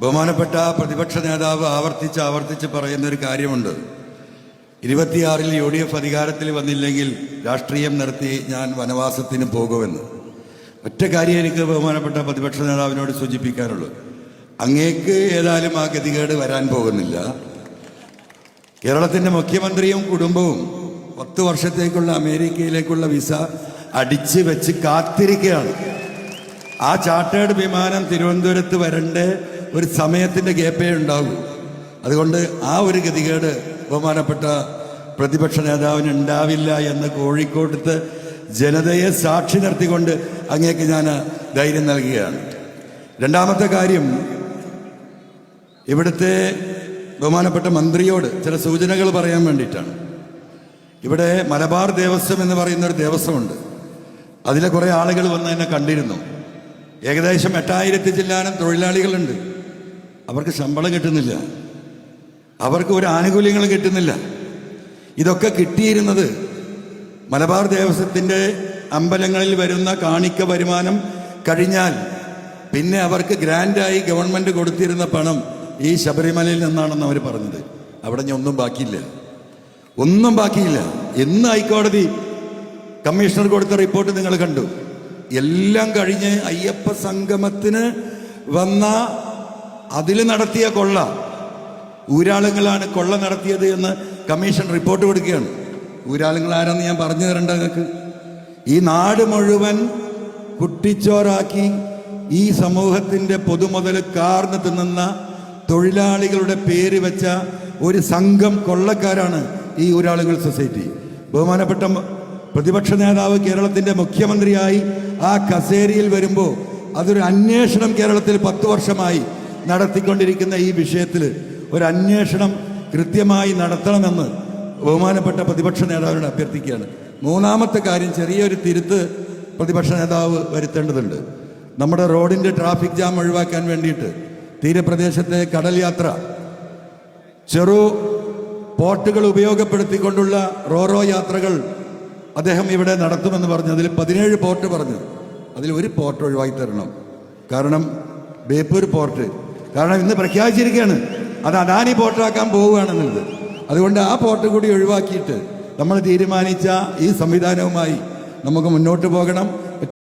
ബഹുമാനപ്പെട്ട പ്രതിപക്ഷ നേതാവ് ആവർത്തിച്ച് ആവർത്തിച്ച് പറയുന്ന ഒരു കാര്യമുണ്ട്. ഇരുപത്തിയാറിൽ യു ഡി എഫ് അധികാരത്തിൽ വന്നില്ലെങ്കിൽ രാഷ്ട്രീയം നിർത്തി ഞാൻ വനവാസത്തിന് പോകുമെന്ന്. ഒറ്റ കാര്യം എനിക്ക് ബഹുമാനപ്പെട്ട പ്രതിപക്ഷ നേതാവിനോട് സൂചിപ്പിക്കാനുള്ളൂ അങ്ങേക്ക് ഏതായാലും ആ ഗതികേട് വരാൻ പോകുന്നില്ല. കേരളത്തിന്റെ മുഖ്യമന്ത്രിയും കുടുംബവും പത്ത് വർഷത്തേക്കുള്ള അമേരിക്കയിലേക്കുള്ള വിസ അടിച്ച് വെച്ച് കാത്തിരിക്കുകയാണ്. ആ ചാർട്ടേഡ് വിമാനം തിരുവനന്തപുരത്ത് വരേണ്ട ഒരു സമയത്തിന്റെ ഗ്യാപ്പേ ഉണ്ടാകൂ അതുകൊണ്ട് ആ ഒരു ഗതികേട് ബഹുമാനപ്പെട്ട പ്രതിപക്ഷ നേതാവിന് ഉണ്ടാവില്ല എന്ന് കോഴിക്കോട്ടത്ത് ജനതയെ സാക്ഷി നിർത്തിക്കൊണ്ട് അങ്ങേക്ക് ഞാൻ ധൈര്യം നൽകുകയാണ്. രണ്ടാമത്തെ കാര്യം ഇവിടുത്തെ ബഹുമാനപ്പെട്ട മന്ത്രിയോട് ചില സൂചനകൾ പറയാൻ വേണ്ടിയിട്ടാണ്. ഇവിടെ മലബാർ ദേവസ്വം എന്ന് പറയുന്ന ഒരു ദേവസ്വമുണ്ട്. അതിലെ കുറേ ആളുകൾ വന്ന് എന്നെ കണ്ടിരുന്നു. ഏകദേശം എട്ടായിരത്തി ചില്ലാനം തൊഴിലാളികളുണ്ട്. അവർക്ക് ശമ്പളം കിട്ടുന്നില്ല. അവർക്ക് ഒരു ആനുകൂല്യങ്ങളും കിട്ടുന്നില്ല. ഇതൊക്കെ കിട്ടിയിരുന്നത് മലബാർ ദേവസ്വത്തിന്റെ അമ്പലങ്ങളിൽ വരുന്ന കാണിക്ക വരുമാനം കഴിഞ്ഞാൽ പിന്നെ അവർക്ക് ഗ്രാൻഡായി ഗവൺമെന്റ് കൊടുത്തിരുന്ന പണം ഈ ശബരിമലയിൽ നിന്നാണെന്ന് അവർ പറഞ്ഞത്. അവിടെ ഞാൻ ഒന്നും ബാക്കിയില്ല. ഒന്നും ബാക്കിയില്ല. എന്ന് ഹൈക്കോടതി കമ്മീഷണർ കൊടുത്ത റിപ്പോർട്ട് നിങ്ങൾ കണ്ടു. എല്ലാം കഴിഞ്ഞ് അയ്യപ്പ സംഗമത്തിന് വന്ന അതിൽ നടത്തിയ കൊള്ള. ഊരാളുങ്ങളാണ് കൊള്ള നടത്തിയത് എന്ന് കമ്മീഷൻ റിപ്പോർട്ട് കൊടുക്കുകയാണ്. ഊരാളുങ്ങൾ ആരാന്ന് ഞാൻ പറഞ്ഞു തരണ്ട നിങ്ങൾക്ക്? ഈ നാട് മുഴുവൻ കുട്ടിച്ചോറാക്കി ഈ സമൂഹത്തിന്റെ പൊതുമുതൽ കാർന്ന് തിന്നുന്ന തൊഴിലാളികളുടെ പേര് വെച്ച ഒരു സംഘം കൊള്ളക്കാരാണ് ഈ ഊരാളുകൾ സൊസൈറ്റി. ബഹുമാനപ്പെട്ട പ്രതിപക്ഷ നേതാവ് കേരളത്തിന്റെ മുഖ്യമന്ത്രിയായി ആ കസേരയിൽ വരുമ്പോൾ അതൊരു അന്വേഷണം കേരളത്തിൽ പത്ത് വർഷമായി. നടത്തിക്കൊണ്ടിരിക്കുന്ന ഈ വിഷയത്തിൽ ഒരു അന്വേഷണം കൃത്യമായി നടത്തണമെന്ന് ബഹുമാനപ്പെട്ട പ്രതിപക്ഷ നേതാവിനോട് അഭ്യർത്ഥിക്കുകയാണ്. മൂന്നാമത്തെ കാര്യം ചെറിയൊരു തിരുത്ത് പ്രതിപക്ഷ നേതാവ് വരുത്തേണ്ടതുണ്ട്. നമ്മുടെ റോഡിന്റെ ട്രാഫിക് ജാം ഒഴിവാക്കാൻ വേണ്ടിയിട്ട് തീരപ്രദേശത്തെ കടൽ യാത്ര ചെറു പോർട്ടുകൾ ഉപയോഗപ്പെടുത്തിക്കൊണ്ടുള്ള റോറോ യാത്രകൾ അദ്ദേഹം ഇവിടെ നടത്തുമെന്ന് പറഞ്ഞു. അതിൽ പതിനേഴ് പോർട്ട് പറഞ്ഞു. അതിൽ ഒരു പോർട്ട് ഒഴിവാക്കി തരണം. കാരണം ബേപ്പൂർ പോർട്ട് കാരണം ഇന്ന് പ്രഖ്യാപിച്ചിരിക്കുകയാണ്. അത് അദാനി പോർട്ടാക്കാൻ പോവുകയാണെന്നുള്ളത്. അതുകൊണ്ട് ആ പോർട്ട് കൂടി ഒഴിവാക്കിയിട്ട് നമ്മൾ തീരുമാനിച്ച ഈ സംവിധാനവുമായി നമുക്ക് മുന്നോട്ട് പോകണം.